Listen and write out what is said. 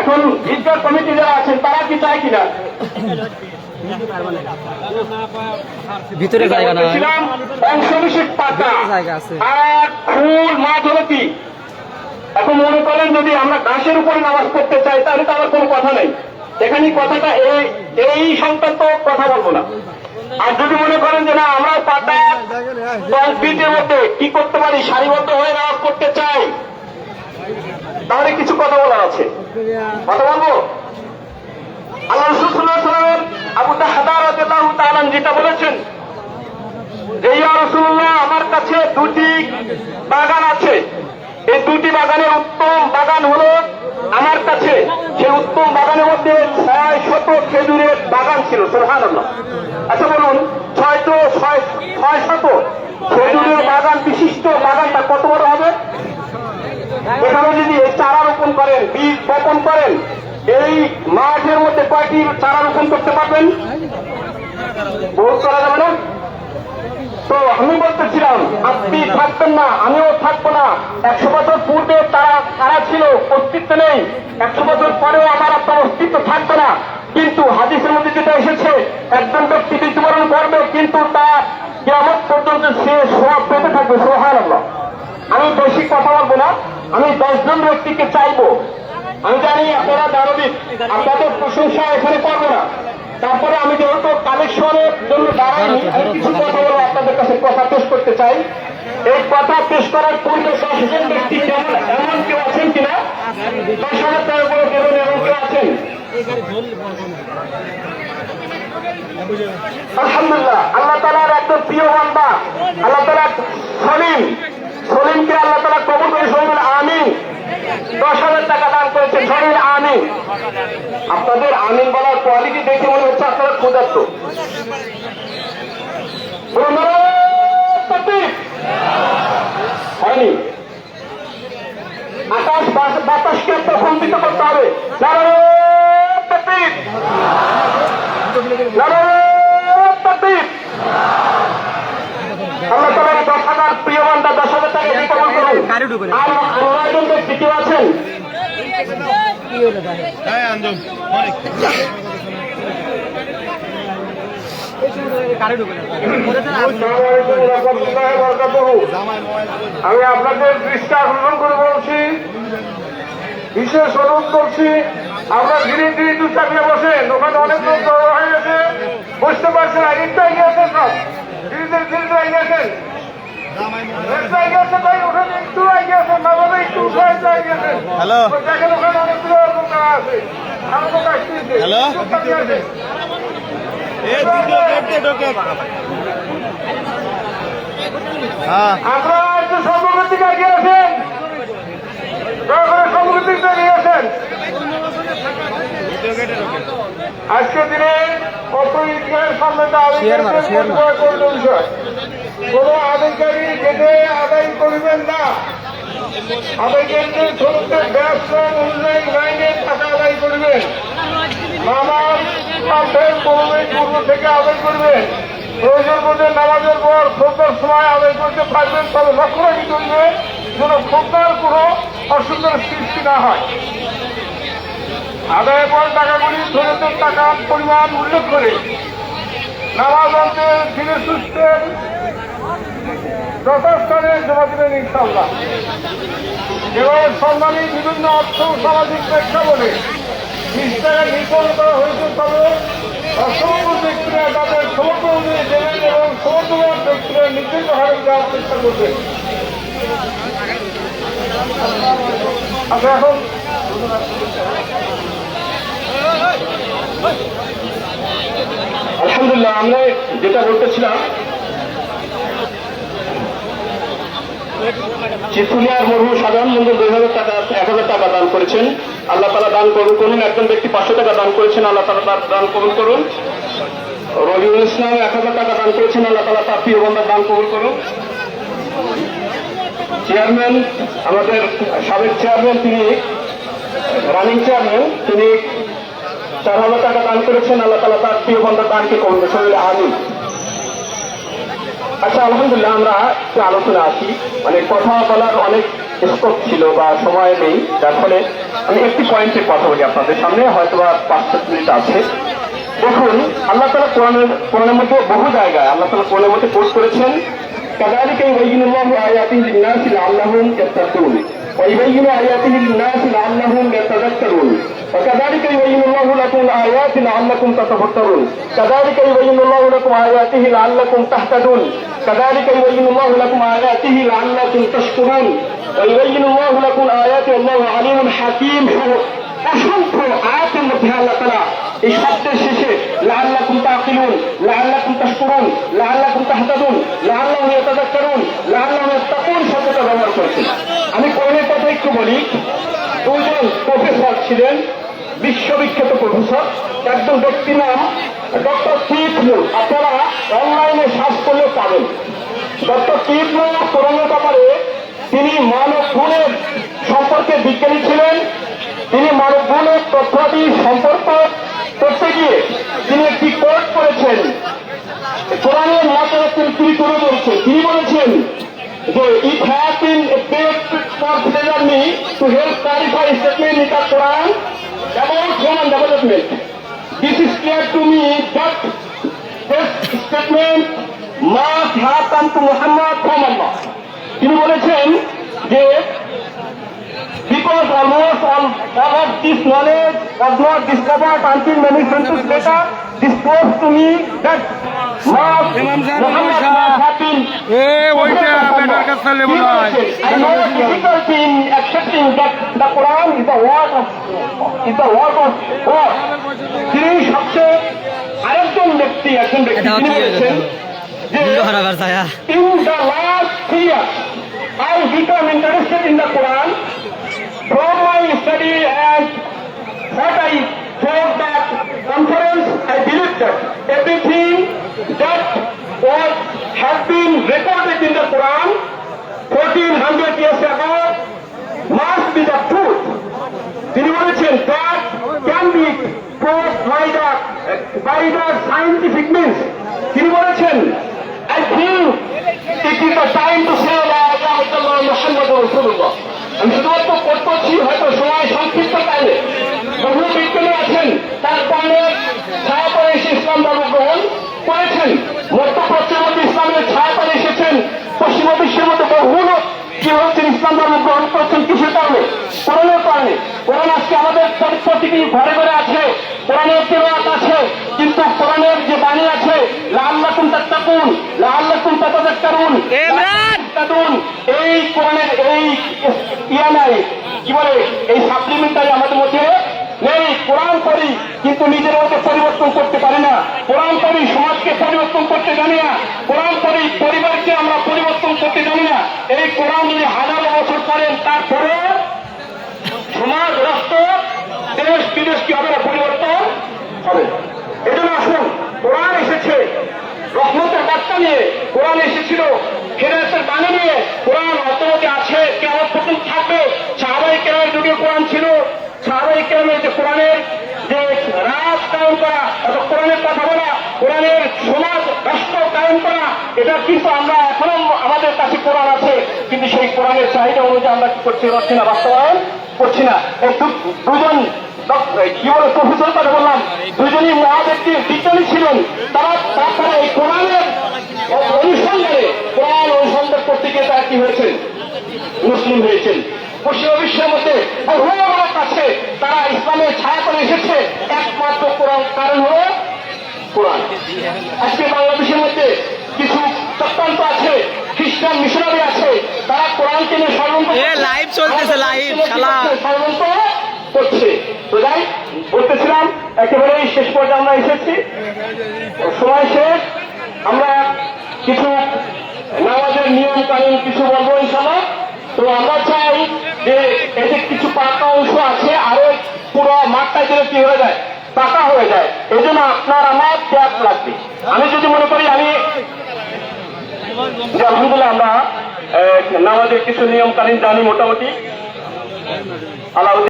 এখন ঈদগাহ কমিটি যারা আছেন তারা কি চায় কিনা? ভিতরে জায়গা না অংশবিশেষ পাতা আর ফুল কি? এখন মনে করেন যদি আমরা ঘাসের উপরে নামাজ পড়তে চাই তাহলে তো আমার কোনো কথা নেই। এখানে কথাটা এই এই সংক্রান্ত কথা বলব না। আর যদি মনে করেন যে না আমরা পাতা কংক্রিটের মধ্যে কি করতে পারি সারিবদ্ধ হয়ে নামাজ পড়তে চাই তাহলে কিছু কথা বলার আছে। কথা বলব? আল্লাহ তাআলা যেটা বলেছেন যে, ইয়া রাসূলুল্লাহ, আমার কাছে দুটি বাগান আছে। এই দুটি বাগানের উত্তম বাগান হলো আমার কাছে। উত্তম বাগানের মধ্যে ছয় শত খেজুরের বাগান ছিল, সুবহানাল্লাহ। আচ্ছা বলুন, ছয় তো ছয় ছয় শত খেজুরের বাগান বিশিষ্ট বাগানটা কত বড় হবে এখানে যদি এই চারা রোপণ করেন বীজ বপন করেন এই মাঠের মধ্যে কয়টি চারা রোপণ করতে পারবেন? বহুত করা যাবে না? তো আমি বলতেছিলাম, আপনি থাকবেন না, আমিও থাকব না। একশো বছর পূর্বে তারা তারা ছিল, অস্তিত্ব নেই। একশো বছর পরেও আমার আপনার অস্তিত্ব থাকবে না। কিন্তু হাদিসের মধ্যে যেটা এসেছে, একজন ব্যক্তি মৃত্যুবরণ করবে, কিন্তু তার কেমন পর্যন্ত সে সব পেতে থাকবে সোহান আমি বেশি কথা বলব না, আমি দশজন ব্যক্তিকে চাইব আমি জানি আপনারা দারবিক আপনাদের প্রশংসা এখানে করব না। তারপরে আমি যেহেতু কালেকশনের জন্য দাঁড়াইনি আমি কিছু কথা বলব আপনাদের কাছে কথা পেশ করতে চাই। এই কথা পেশ করার পূর্বে দশজন ব্যক্তি কেমন এমন কেউ আছেন কিনা? দশ হাজার টাকা করে দেবেন এমন কেউ আছেন? আলহামদুলিল্লাহ আল্লাহ তালার একজন প্রিয় বান্দা আল্লাহ তালা সলিম। সলিমকে আল্লাহ তালা কবর করে সলিম আমিন। দশ হাজার টাকা দান করেছে ধরেন আমিন। আপনাদের আমিন বলার কোয়ালিটি দেখে মনে হচ্ছে আপনারা ক্ষুধার্ত বলুন, নারায়ণ তাকবীর। হয়নি আকাশ বাস- বাতাসকে প্রকম্পিত করতে হবে নারায়ণ তাকবীর। নারায়ণ তাকবীর। আল্লাহ তাআলা এই দশ হাজার প্রিয় বান্দা দশ হাজার টাকা দিয়ে কবুল আছেন আমি আপনাদের দৃষ্টি আকর্ষণ করে বলছি বিশেষ অনুরোধ করছি আমরা ধীরে ধীরে দু চাপিয়ে বসেন ওখানে অনেক লোক জড়ো হয়ে গেছে বুঝতে পারছেন একটু এগিয়ে আছেন সব। ধীরে ধীরে ধীরে ধীরে এগিয়ে আছেন হ্যালো। হ্যালো। হ্যাঁ। আপনারা একটু সম্মুখের দিকে এগিয়ে করে সম্মুখের দিকে এগিয়ে আছেন আজকের দিনে কত ইতিহাসের সামনে করল বিষয় কোন আধিকারী যেতে আদায় করিবেন না। আবেগেন্দ্রের সমস্ত ব্যস্ত অনুযায়ী লাইনে টাকা আদায় করবেন। নামাজ, পাঠের পূর্বে পূর্ব থেকে আদায় করবেন। প্রয়োজন মধ্যে নামাজের পর খোদ্দার সময় আদায় করতে পারবেন, তবে লক্ষ্য রাখি করবে যেন খোদ্দার কোনো অসুন্দর সৃষ্টি না হয়। আদায়ের পর টাকাগুলি ধরেছেন টাকার পরিমাণ উল্লেখ করে নামাজ অন্তে ধীরে সুস্থে যথাস্থানে জমা দেবেন ইনশাল্লাহ এবার সম্মানী বিভিন্ন অর্থ সামাজিক প্রেক্ষাপটে বিশ টাকা করা হয়েছে তবে অসংখ্য ব্যক্তিরা তাদের সমর্থ অনুযায়ী এবং সমর্থবান ব্যক্তিরা নির্দিষ্ট হারে চেষ্টা আচ্ছা এখন আলহামদুলিল্লাহ, আমরা যেটা বলতেছিলাম চিফুলিয়ার মরহু সাধারণ মন্দির দুই হাজার টাকা, এক হাজার টাকা দান করেছেন। আল্লাহ তালা দান করুন করুন, একজন ব্যক্তি পাঁচশো টাকা দান করেছেন, আল্লাহ তালা তার দান কবুল করুন। রবিউল ইসলাম এক হাজার টাকা দান করেছেন, আল্লাহ তালা তার প্রিয় বন্ধার দান কবুল করুন। চেয়ারম্যান, আমাদের সাবেক চেয়ারম্যান তিনি, রানিং চেয়ারম্যান, তিনি চার হাজার টাকা দান করেছেন, আল্লাহ তালা তার প্রিয় বন্ধার দানকে করেছেন আমি আচ্ছা আলহামদুলিল্লাহ, আমরা একটু আলোচনা আসি মানে কথা বলার অনেক স্কোপ ছিল বা সময় নেই। যার ফলে আমি একটি পয়েন্টে কথা বলি আপনাদের সামনে হয়তো বা পাঁচ সাত মিনিট আছে। দেখুন, আল্লাহ তালা কোরআনের কোরআনের মধ্যে বহু জায়গায়, আল্লাহ তালা কোরআনের মধ্যে পোস্ট করেছেন কাদারিকে ওয়াইনুল্লাহ আয়াতিন জিন্নাসিল আল্লাহুম ইয়াত্তাকুন। ويبين آياته للناس لعلهم يتذكرون. وكذلك يبين الله لكم الآيات لعلكم تتفكرون. كذلك يبين الله لكم آياته لعلكم تهتدون. كذلك يبين الله لكم آياته لعلكم تشكرون. ويبين الله لكم الآيات والله عليم حكيم. অসংখ্য আয়াতের মধ্যে আল্লাহ তালা এই শব্দের শেষে লাল্লাকুম তাকিলুন লাল্লাকুম তাশকুরুন লাল্লাকুম তাহতাদুন লাল্লাহু ইয়াতাযাক্কারুন লাল্লাহু ইয়াত্তাকুন শব্দটা ব্যবহার করেছেন। আমি কোরআনের কথা একটু বলি। দুজন প্রফেসর ছিলেন, বিশ্ববিখ্যাত প্রফেসর। একজন ব্যক্তির নাম ডক্টর কিটমুর আপনারা অনলাইনে সার্চ করলে পাবেন। ডক্টর কিটমুর কোরআনের ব্যাপারে তিনি মানব গুণের সম্পর্কে বিজ্ঞানী ছিলেন। তিনি মানব গুণের তথ্যাদি সম্পর্ক করতে গিয়ে তিনি একটি কোর্ট করেছেন। কোরআনের মতে তিনি করে বলছেন তিনি বলেছেন যে it have been for pleasure me to help clarify statement the Quran about human development this is clear to me that this statement must have come to Muhammad from Allah তিনি বলেছেন all, of this knowledge was not discovered until many centuries later, disclosed to me that Muhammad চলে বলো I know difficulty in accepting that the Quran is the word of is the word of God. তিনি সবচেয়ে আরেকজন ব্যক্তি একজন ব্যক্তি তিনি হয়ে বলেছেন যে ভিডিও খারাপ আর ছায়া in the last three years, I from my study and what I thought that conference, I believe that everything that was has been recorded in the Quran 1400 years ago must be the truth. তিনি বলেছেন that can be proved by the by the scientific means. তিনি বলেছেন I think it is the time to say la ilaha illallah Muhammadur Rasulullah. Quote করছি হয়তো সময় সংক্ষিপ্ত কালে বহু বিজ্ঞানী আছেন তার ছায়া পরে এসে ইসলাম ধর্ম গ্রহণ করেছেন। মধ্যে ইসলামের ছায়া পরে এসেছেন পশ্চিমা বিশ্বের মধ্যে বহু লোক কি হচ্ছেন ইসলাম ধর্ম গ্রহণ করছেন কিসের কারণে? কোরআনের কারণে। কোরআন আজকে আমাদের প্রতিটি ঘরে ঘরে আছে কোরআনের তেরাত আছে কিন্তু কোরআনের যে বাণী আছে লাল্লাকুম তাত্তাকুন লাল্লাকুম তাতাযাক্কারুন ইমরান! তাদুন এই কোরআনের এই ইয়া নাই কি বলে? এই সাপ্লিমেন্টারি আমাদের মধ্যে নেই। কোরআন পড়ি কিন্তু নিজের মধ্যে পরিবর্তন করতে পারি না। কোরআন পড়ি সমাজকে পরিবর্তন করতে জানি না। কোরআন পড়ি পরিবারকে আমরা পরিবর্তন করতে জানি না। এই কোরআন যদি হাজার বছর করেন, তারপরে সমাজ, রাষ্ট্র, দেশ, বিদেশ কি হবে না? পরিবর্তন হবে। এজন্য আসুন, কোরআন এসেছে। রহমতের বার্তা নিয়ে কোরআন এসেছিল। ফেরাতের বাণী নিয়ে কোরআন অতমতে আছে কেমন থাকবে। সাহাবাই কেরামের যুগে কোরআন ছিল। সাহাবাই কেরামের যে কোরআনের যে রাজ কায়ন করা, অর্থাৎ কোরআনের কথা বলা, কোরআনের সমাজ রাষ্ট্র কায়ন করা, এটা কিন্তু আমরা এখনও আমাদের কাছে কোরআন আছে। কিন্তু সেই কোরআনের চাহিদা অনুযায়ী আমরা কি করতে পারছি না, বাস্তবায়ন করছি না। এই দুজন কি বলে প্রফেসর কথা বললাম। দুজনই মহাব্যক্তি বিজ্ঞানী ছিলেন। তারা তারপরে এই কোরআনের অনুসন্ধানে কোরআন অনুসন্ধান করতে গিয়ে তারা কি হয়েছেন মুসলিম হয়েছেন। পশ্চিমা বিশ্বের মধ্যে বহু লোক আছে তারা ইসলামের ছায়া করে এসেছে। একমাত্র কোরআন। কারণ হলো কোরআন। আজকে বাংলাদেশের মধ্যে কিছু চক্রান্ত আছে খ্রিস্টান মিশনারি আছে। তারা নিয়ে ষড়যন্ত্র এ, live চলতেছে, শালা। ষড়যন্ত্র করছে। তো যাই বলতেছিলাম একেবারেই শেষ পর্যায়ে আমরা এসেছি। সময় শেষ। আমরা কিছু নামাজের নিয়ম কানুন কিছু বলব ইনশাল্লাহ তো আমরা চাই যে এতে কিছু পাকা অংশ আছে, আরও পুরো মাঠটা যেন কি হয়ে যায়, পাকা হয়ে যায়। এই জন্য আপনার আমার ত্যাগ লাগবে। আমি যদি মনে করি, আমি আলহামদুলিল্লাহ আমরা নামাজের কিছু নিয়ম কানুন জানি মোটামুটি। আলাউদ্দিন